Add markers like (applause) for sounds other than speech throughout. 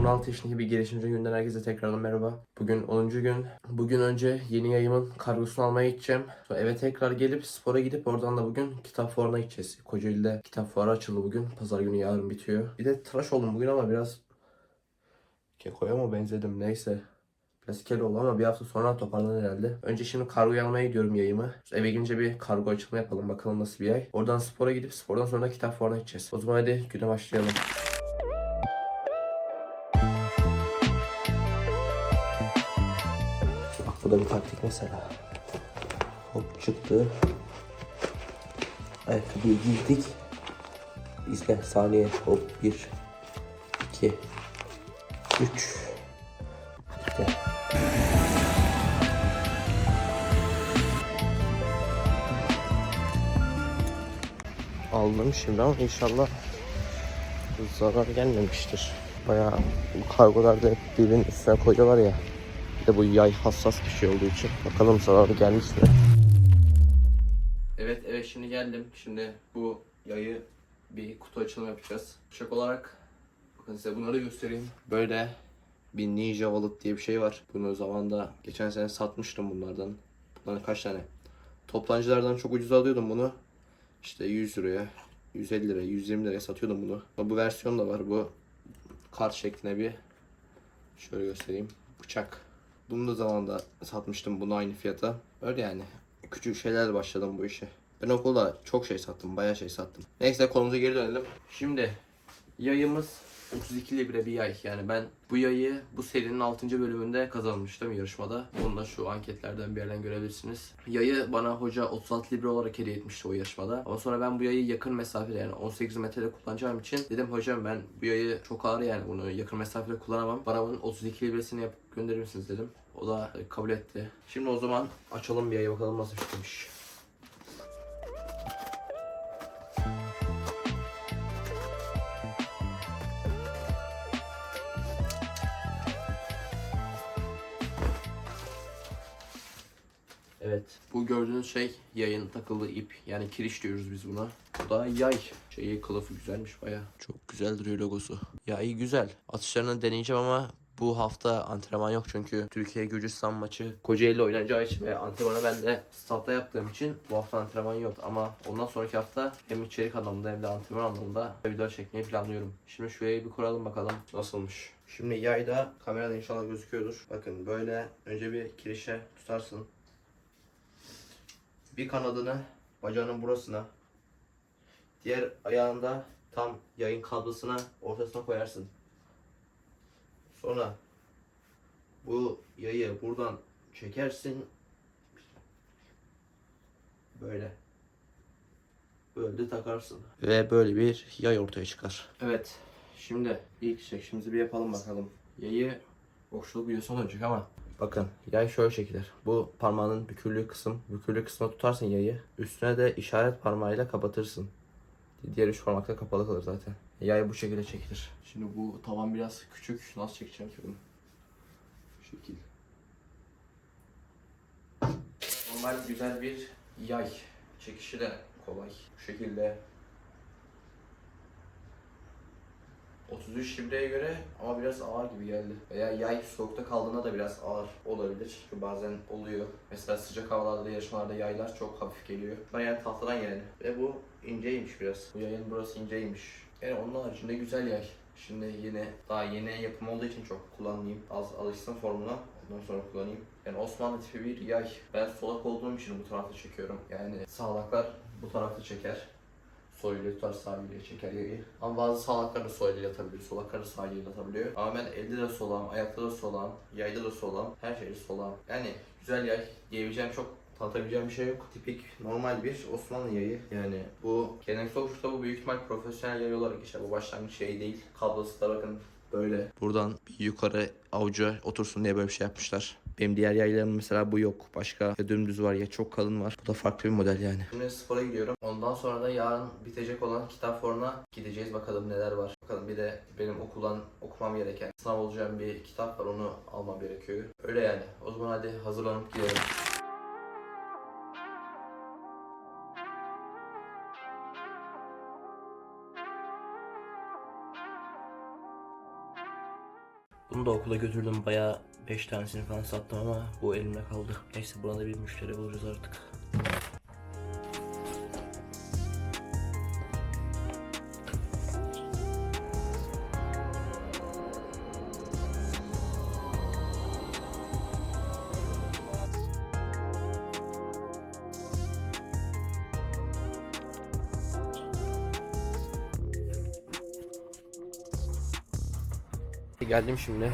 16 yaşındaki bir girişimci günden herkese tekrardan merhaba. Bugün 10. gün. Bugün önce yeni yayımın kargosunu almaya gideceğim. Sonra eve tekrar gelip spora gidip oradan da bugün kitap fuarına gideceğiz. Kocaeli'de kitap fuarı açıldı bugün. Pazar günü yarın bitiyor. Bir de tıraş oldum bugün ama biraz kekoya mı benzedim neyse. Biraz kel oldu ama bir hafta sonra toparlanır herhalde. Önce şimdi kargoyu almaya gidiyorum yayımı. Eve gelince bir kargo açılımı yapalım bakalım nasıl bir ay. Oradan spora gidip spordan sonra kitap fuarına gideceğiz. O zaman hadi güne başlayalım. Da bir taktik mesela. Hop çıktı. Ayakkabıyı giydik. İzle saniye hop 1 2 3 Bitti. Aldım şimdi ama inşallah zarar gelmemiştir. Bayağı kargolarda hep birbirinin üstüne koyuyorlar ya. Bir de bu yay hassas bir şey olduğu için. Bakalım zararı gelmiş mi? Evet evet şimdi geldim. Şimdi bu yayı bir kutu açılımı yapacağız. Çek olarak bakın size bunları göstereyim. Böyle bir Ninja Wallet diye bir şey var. Bunu zamanda geçen sene satmıştım bunlardan. Bunların kaç tane? Toplancılardan çok ucuz alıyordum bunu. İşte 100 liraya, 150 liraya, 120 liraya satıyordum bunu. Ama bu versiyon da var. Bu kart şeklinde bir şöyle göstereyim. Bıçak. Bunu da zamanda satmıştım bunu aynı fiyata. Öyle yani. Küçük şeylerle başladım bu işe. Ben okulda çok şey sattım. Bayağı şey sattım. Neyse konumuza geri dönelim. Şimdi yayımız 32 libre bir yay. Yani ben bu yayı bu serinin 6. bölümünde kazanmıştım yarışmada. Bunu da şu anketlerden bir yerden görebilirsiniz. Yayı bana hoca 36 libre olarak hediye etmişti o yarışmada. Ama sonra ben bu yayı yakın mesafede yani 18 metrede kullanacağım için dedim hocam ben bu yayı çok ağır yani bunu yakın mesafede kullanamam. Bana bunun 32 libresini yapıp gönderir misiniz dedim. O da kabul etti. Şimdi o zaman açalım bir yayı bakalım nasıl şeymiş. Evet. Bu gördüğünüz şey yayın takılı ip. Yani kiriş diyoruz biz buna. Bu da yay. Şeyi kılıfı güzelmiş baya. Çok güzel duruyor logosu. Yay güzel. Atışlarını deneyeceğim ama bu hafta antrenman yok çünkü Türkiye Gürcistan maçı Kocaeli oynanacağı için ve antrenmanı ben de statta yaptığım için bu hafta antrenman yok ama ondan sonraki hafta hem içerik anlamında hem de antrenman anlamında video çekmeyi planlıyorum. Şimdi şu yayı bir kuralım bakalım nasılmış. Şimdi yayda kamerada inşallah gözüküyordur. Bakın böyle önce bir kirişe tutarsın. Bir kanadını bacağının burasına, diğer ayağında tam yayın kablosuna ortasına koyarsın. Sonra bu yayı buradan çekersin. Böyle. Böyle de takarsın. Ve böyle bir yay ortaya çıkar. Evet. Şimdi ilk çekişimizi bir yapalım bakalım. Yayı boşluk videosu olacak ama Bakın yay şöyle çekilir. Bu parmağının büküldüğü kısım, büküldüğü kısma tutarsın yayı. Üstüne de işaret parmağıyla kapatırsın. Diğer üç parmakla kapalı kalır zaten. Yay bu şekilde çekilir. Şimdi bu tavan biraz küçük. Nasıl çekeceğim ki bunu? Bu şekil. Normal güzel bir yay. Çekişi de kolay. Bu şekilde 33 libreye göre ama biraz ağır gibi geldi. Veya yay soğukta kaldığında da biraz ağır olabilir. Çünkü bazen oluyor. Mesela sıcak havalarda da yarışmalarda yaylar çok hafif geliyor. Ben yani tahtadan yani. Ve bu inceymiş biraz. Bu yayın burası inceymiş. Yani onun haricinde güzel yay. Şimdi yine daha yeni yapım olduğu için çok kullanmayayım. Az alışsın formuna. Ondan sonra kullanayım. Yani Osmanlı tipi bir yay. Ben solak olduğum için bu tarafta çekiyorum. Yani sağlaklar bu tarafta çeker. Soyuyla tutar sağ eliyle çeker yayı. Ama bazı sağlaklar da sol eliyle atabiliyor, solaklar da sağ eliyle atabiliyor. Ama ben elde de solağım, ayakta da solağım, yayda da solağım, her şeyde solağım. Yani güzel yay diyebileceğim çok tanıtabileceğim bir şey yok. Tipik normal bir Osmanlı yayı. Yani bu geleneksel uçuşta bu büyük ihtimal profesyonel yay olarak geçer. Bu başlangıç şey değil. Kablosu da bakın böyle. Buradan yukarı avuca otursun diye böyle bir şey yapmışlar. Benim diğer yaylarım mesela bu yok. Başka dümdüz var ya çok kalın var. Bu da farklı bir model yani. Şimdi spora gidiyorum. Ondan sonra da yarın bitecek olan kitap fuarına gideceğiz. Bakalım neler var. Bakalım bir de benim okuldan okumam gereken sınav olacağım bir kitap var. Onu almam gerekiyor. Öyle yani. O zaman hadi hazırlanıp gidelim. Bunu da okula götürdüm bayağı 5 tanesini falan sattım ama bu elimde kaldı. Neyse buna da bir müşteri buluruz artık. Geldim şimdi.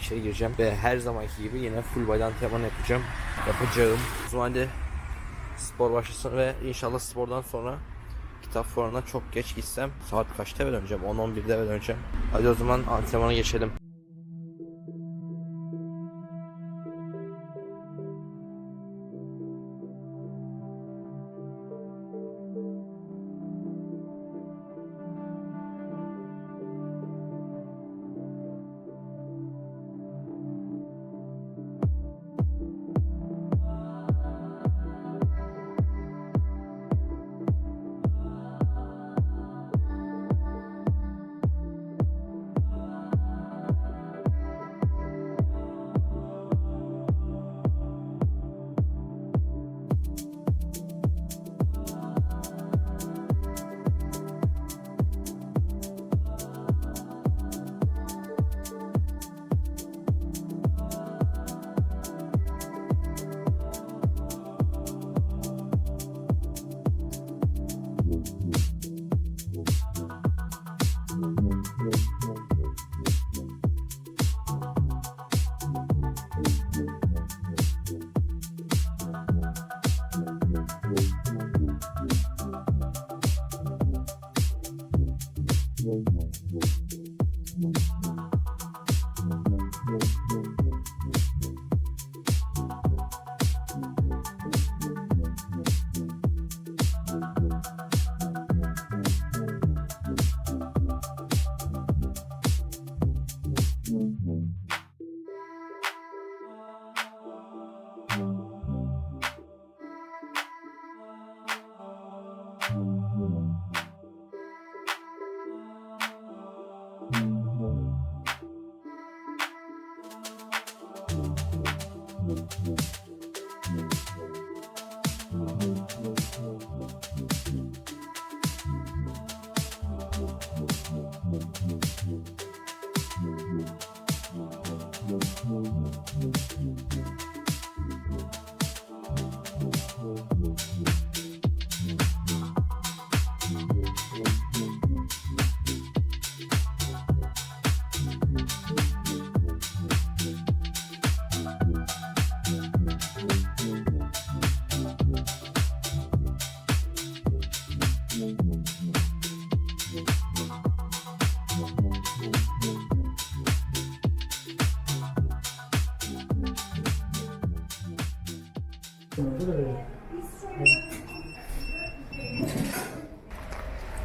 İçeri gireceğim ve her zamanki gibi yine full body antrenman yapacağım. Yapacağım. O zaman de spor başlasın ve inşallah spordan sonra kitap fuarına çok geç gitsem saat kaçta eve döneceğim? 10-11'de eve döneceğim. Hadi o zaman antrenmana geçelim.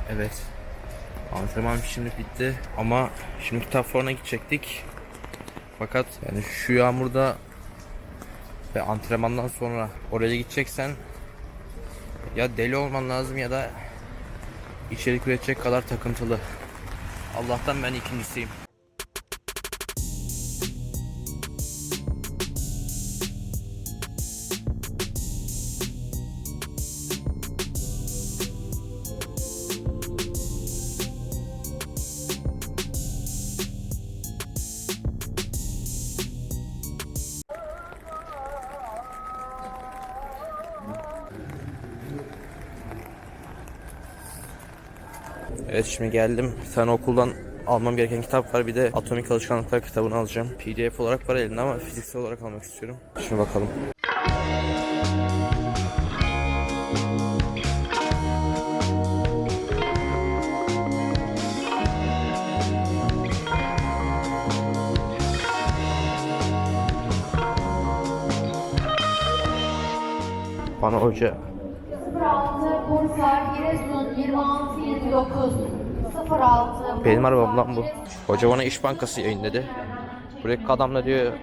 Evet. Antrenman şimdi bitti ama şimdi kitap fuarına gidecektik. Fakat yani şu yağmurda ve antrenmandan sonra oraya gideceksen ya deli olman lazım ya da içerik üretecek kadar takıntılı. Allah'tan ben ikincisiyim. Evet şimdi geldim. Bir tane okuldan almam gereken kitap var. Bir de Atomik Alışkanlıklar kitabını alacağım. PDF olarak var elimde ama fiziksel olarak almak istiyorum. Şimdi bakalım. Bana hoca Benim arabam lan bu. Hoca bana İş Bankası yayınladı. Buradaki adam da diyor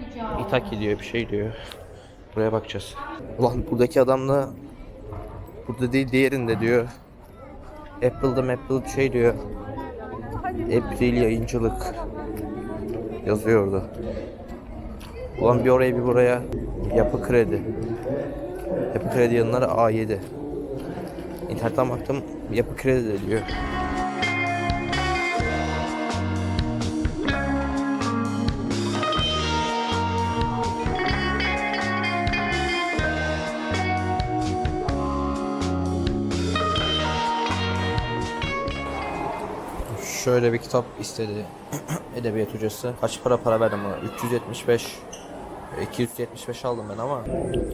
İtaki diyor bir şey diyor. Buraya bakacağız. Ulan buradaki adam da burada değil diğerinde diyor. Apple'da Apple bir şey diyor. April yayıncılık. Yazıyor orada. Ulan bir oraya bir buraya yapı kredi. Yapı kredi yanları A7. İnternetten baktım yapı kredi de diyor. Şöyle bir kitap istedi (clears throat) edebiyat hocası. Kaç para para verdim buna? 375 275 aldım ben ama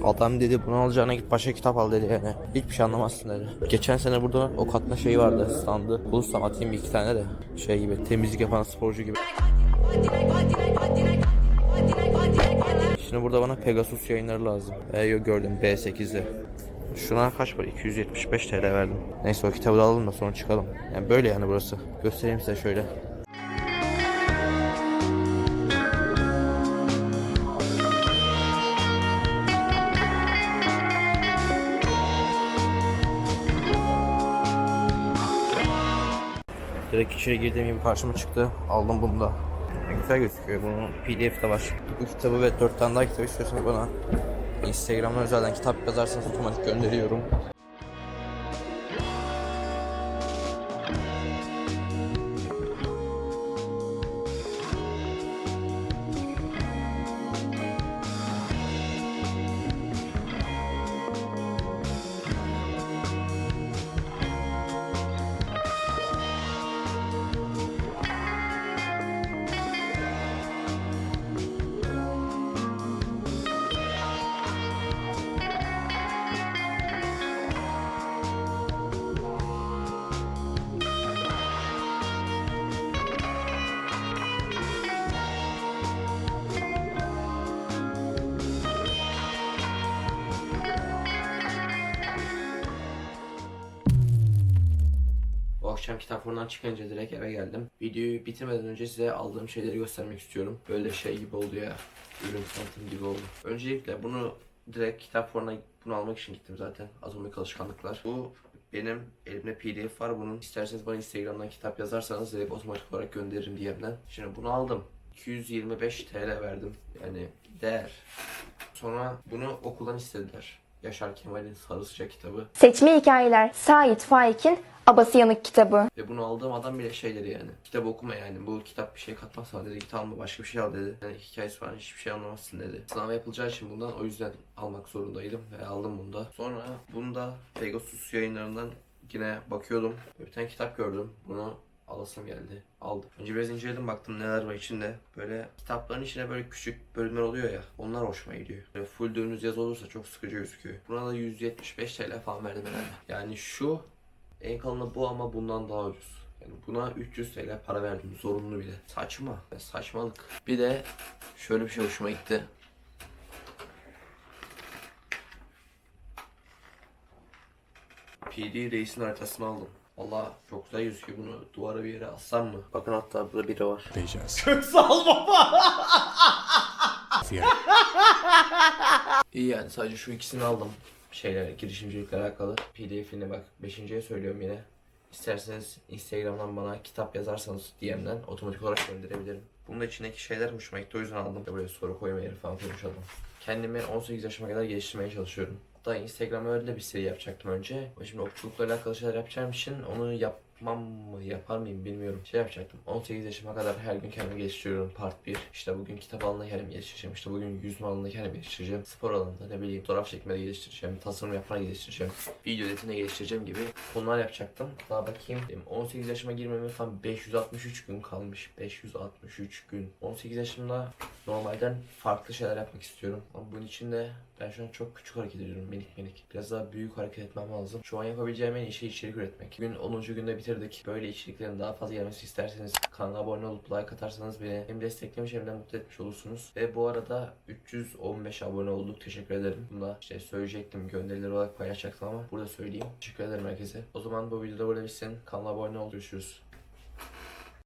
adam dedi bunu alacağına git başka kitap al dedi yani. Hiçbir şey anlamazsın dedi. Geçen sene burada o katma şeyi vardı standı. Bulursam atayım bir iki tane de şey gibi temizlik yapan sporcu gibi. Şimdi burada bana Pegasus yayınları lazım. E, yok gördüm B8'de. Şuna kaç para? 275 TL verdim. Neyse o kitabı da alalım da sonra çıkalım. Yani böyle yani burası. Göstereyim size şöyle. Direkt içeri girdiğim gibi karşıma çıktı. Aldım bunu da. Güzel gözüküyor. Bunun pdf de var. Bu kitabı ve 4 tane daha kitap istiyorsanız bana Instagram'dan özelden kitap yazarsanız otomatik gönderiyorum. Akşam kitap fuarından çıkınca direkt eve geldim. Videoyu bitirmeden önce size aldığım şeyleri göstermek istiyorum. Böyle şey gibi oldu ya. Ürün tanıtım gibi oldu. Öncelikle bunu direkt kitap fuarına bunu almak için gittim zaten. Atomik alışkanlıklar. Bu benim elimde pdf var bunun. İsterseniz bana instagramdan kitap yazarsanız direkt otomatik olarak gönderirim DM'den. Şimdi bunu aldım. 225 TL verdim. Yani değer. Sonra bunu okuldan istediler. Yaşar Kemal'in Sarı Sıcak kitabı. Seçme Hikayeler Sait Faik'in Abası Yanık kitabı. Ve bunu aldığım adam bile şey dedi yani. Kitap okuma yani. Bu kitap bir şey katmaz sana dedi. Git alma başka bir şey al dedi. Yani hikayesi falan hiçbir şey anlamazsın dedi. Sınav yapılacağı için bundan o yüzden almak zorundaydım. Ve aldım bunu da. Sonra bunu da Pegasus yayınlarından yine bakıyordum. Bir tane kitap gördüm. Bunu alasım geldi. Aldım. Önce biraz inceledim baktım neler var içinde. Böyle kitapların içine böyle küçük bölümler oluyor ya. Onlar hoşuma gidiyor. Böyle full dönüz yazı olursa çok sıkıcı gözüküyor. Buna da 175 TL falan verdim herhalde. Yani şu en kalını bu ama bundan daha ucuz. Yani buna 300 TL para verdim zorunlu bile. Saçma. Saçmalık. Bir de şöyle bir şey hoşuma gitti. PD Reis'in haritasını aldım. Valla çok güzel gözüküyor bunu duvara bir yere assam mı? Bakın hatta burada biri var. İyi yani sadece şu ikisini aldım. Şeyler girişimcilikle alakalı. PDF'ini bak 5.ye söylüyorum yine. İsterseniz Instagram'dan bana kitap yazarsanız DM'den otomatik olarak gönderebilirim. Bunun içindeki şeyler hoşuma gitti o yüzden aldım. Böyle soru koyma yeri falan konuşalım. Kendimi 18 yaşıma kadar geliştirmeye çalışıyorum. Hatta Instagram'a öyle bir seri yapacaktım önce. Şimdi okçulukla alakalı şeyler yapacağım için onu yapmam mı yapar mıyım bilmiyorum. Şey yapacaktım. 18 yaşıma kadar her gün kendimi geliştiriyorum. Part 1. İşte bugün kitap alanında kendimi geliştireceğim. İşte bugün yüzme alanında kendimi geliştireceğim. Spor alanında ne bileyim fotoğraf çekmede geliştireceğim. Tasarım yapmada geliştireceğim. Video editinde geliştireceğim gibi konular yapacaktım. Daha bakayım. Benim 18 yaşıma girmeme tam 563 gün kalmış. 563 gün. 18 yaşımda normalden farklı şeyler yapmak istiyorum. Ama bunun için de ben şu an çok küçük hareket ediyorum minik minik. Biraz daha büyük hareket etmem lazım. Şu an yapabileceğim en iyi şey içerik üretmek. Bugün 10. günde bitirdik. Böyle içeriklerin daha fazla gelmesi isterseniz kanala abone olup like atarsanız beni hem desteklemiş hem de mutlu etmiş olursunuz. Ve bu arada 315 abone olduk. Teşekkür ederim. Bunu da işte söyleyecektim. Gönderileri olarak paylaşacaktım ama burada söyleyeyim. Teşekkür ederim herkese. O zaman bu videoda burada bitsin. Kanala abone ol. Görüşürüz.